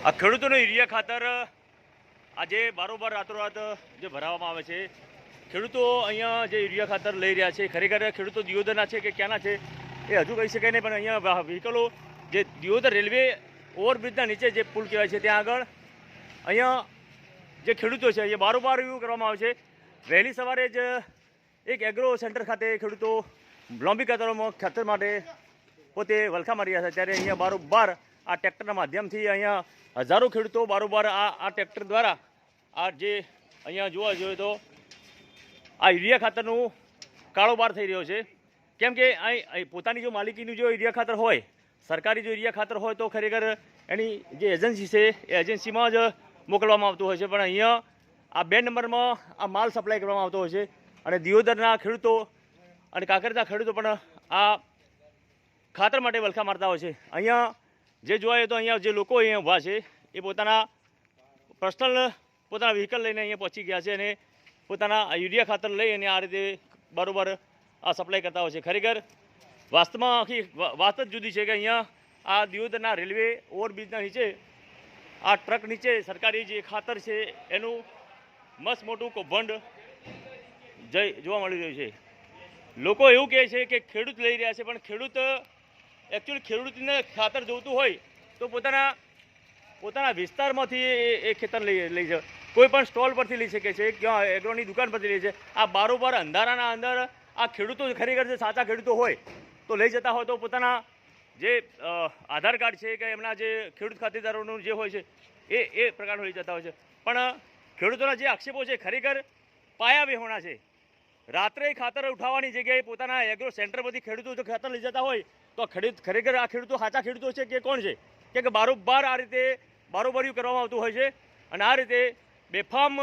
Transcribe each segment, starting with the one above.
આ ખેડૂતોને યુરિયા ખાતર આજે બારોબાર રાતોરાત જે ભરાવવામાં આવે છે. ખેડૂતો અહીંયા જે યુરિયા ખાતર લઈ રહ્યા છે, ખરેખર ખેડૂતો દિયોદરના છે કે ક્યાંના છે, એ હજુ કહી શકાય નહીં, પણ અહીંયા વ્હીકલો, જે દિયોદર રેલવે ઓવરબ્રિજના નીચે જે પુલ કહેવાય છે, ત્યાં આગળ, અહીંયા જે ખેડૂતો છે, અહીંયા બારોબાર એવું કરવામાં આવે છે. વહેલી સવારે જ એક એગ્રો સેન્ટર ખાતે ખેડૂતો લાંબી કતારોમાં ખાતર માટે પોતે વલખા મારી રહ્યા છે ત્યારે અહીંયા બારોબાર આ ટ્રેક્ટરના માધ્યમથી અહીંયા હજારો ખેડૂતો બારોબાર આ આ ટ્રેક્ટર દ્વારા આ જે અહીંયા જોવા જોઈએ તો આ યુરિયા ખાતરનું કાળોબાર થઈ રહ્યો છે. કેમ કે અહીં પોતાની જો માલિકીનું જો યુરિયા ખાતર હોય, સરકારી જો યુરિયા ખાતર હોય તો ખરેખર એની જે એજન્સી છે એ એજન્સીમાં જ મોકલવામાં આવતું હોય છે. પણ અહીંયા આ બે નંબરમાં આ માલ સપ્લાય કરવામાં આવતો હોય છે. અને દિયોદરના ખેડૂતો અને કાંકરેજના ખેડૂતો પણ આ ખાતર માટે વલખા મારતા હોય છે. અહીંયા જે જોવાય તો અહીંયા જે લોકો અહીંયા ઊભા છે, એ પોતાના પર્સનલ પોતાના વ્હીકલ લઈને અહીંયા પહોંચી ગયા છે અને પોતાના યુરિયા ખાતર લઈ અને આ રીતે બરોબર આ સપ્લાય કરતા હોય છે. ખરેખર વાસ્તવમાં આખી વાત જ જુદી છે કે અહીંયા આ દિયોદરના રેલવે ઓવરબ્રિજના નીચે, આ ટ્રક નીચે સરકારી જે ખાતર છે એનું મસ્ત મોટું કૌભંડ જય, જોવા મળી રહ્યું છે. લોકો એવું કહે છે કે ખેડૂત લઈ રહ્યા છે, પણ ખેડૂત એકચ્યુઅલી ખેડૂતને ખાતર જોઈતું હોય તો પોતાના પોતાના વિસ્તારમાંથી એ ખેતર લઈ લઈ જાય કોઈ પણ સ્ટોલ પરથી લઈ શકે છે, ક્યાં એગ્રોની દુકાન પરથી લઈ છે. આ બારોબાર અંધારાના અંદર આ ખેડૂતો ખરેખર જે સાચા ખેડૂતો હોય તો લઈ જતા હોય તો પોતાના જે આધાર કાર્ડ છે કે એમના જે ખેડૂત ખાતેદારોનું જે હોય છે, એ એ પ્રકારનું લઈ જતા હોય છે. પણ ખેડૂતોના જે આક્ષેપો છે, ખરેખર પાયા વિહોણા છે. રાત્રે ખાતર ઉઠાવવાની જગ્યાએ પોતાના એગ્રો સેન્ટર પરથી ખેડૂતો જો ખાતર લઈ જતા હોય, તો ખેડૂત ખરેખર આ ખેડૂતો સાચા ખેડૂતો છે કે કોણ છે? કે બારોબાર આ રીતે બારોબારીઓ કરવામાં આવતું હોય છે અને આ રીતે બેફામ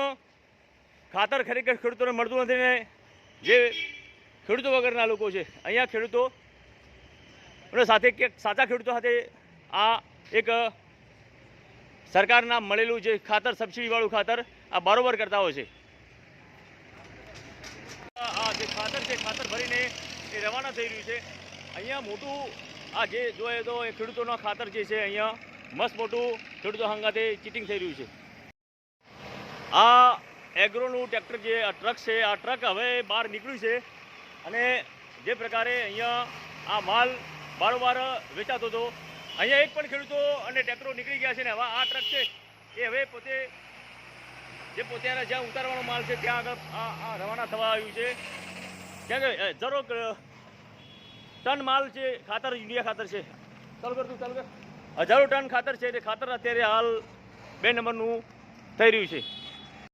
ખાતર ખરેખર ખેડૂતોને મળતું નથી ને જે ખેડૂતો વગરના લોકો છે, અહીંયા ખેડૂતો સાથે કે સાચા ખેડૂતો સાથે આ એક સરકારના મળેલું જે ખાતર સબસિડીવાળું ખાતર આ બરોબર કરતા હોય છે. આ જે ખાતર છે, ખાતર ભરીને એ રવાના થઈ રહ્યું છે. અહીંયા મોટું આ જે જોઈએ તો એ ખેડૂતોના ખાતર જે છે, અહીંયા મસ્ત મોટું ખેડૂતો હંગાતે ચીટિંગ થઈ રહ્યું છે. આ એગ્રોનું ટ્રેક્ટર જે, આ ટ્રક છે, આ ટ્રક હવે બહાર નીકળ્યું છે અને જે પ્રકારે અહીંયા આ માલ બારોબાર વેચાતો હતો. અહીંયા એક પણ ખેડૂતો અને ટ્રેક્ટરો નીકળી ગયા છે ને હવે આ ટ્રક છે એ હવે પોતે જે પોતાના જ્યાં ઉતારવાનો માલ છે ત્યાં આગળ રવાના થવા આવ્યું છે. કેમ કે અ, ટન માલ છે ખાતર યુરિયા ખાતર છે. ચાલુ કર ચાલુ કર. હજારો ટન ખાતર છે તે ખાતર અત્યારે હાલ બે નંબરનું થઈ રહ્યું છે.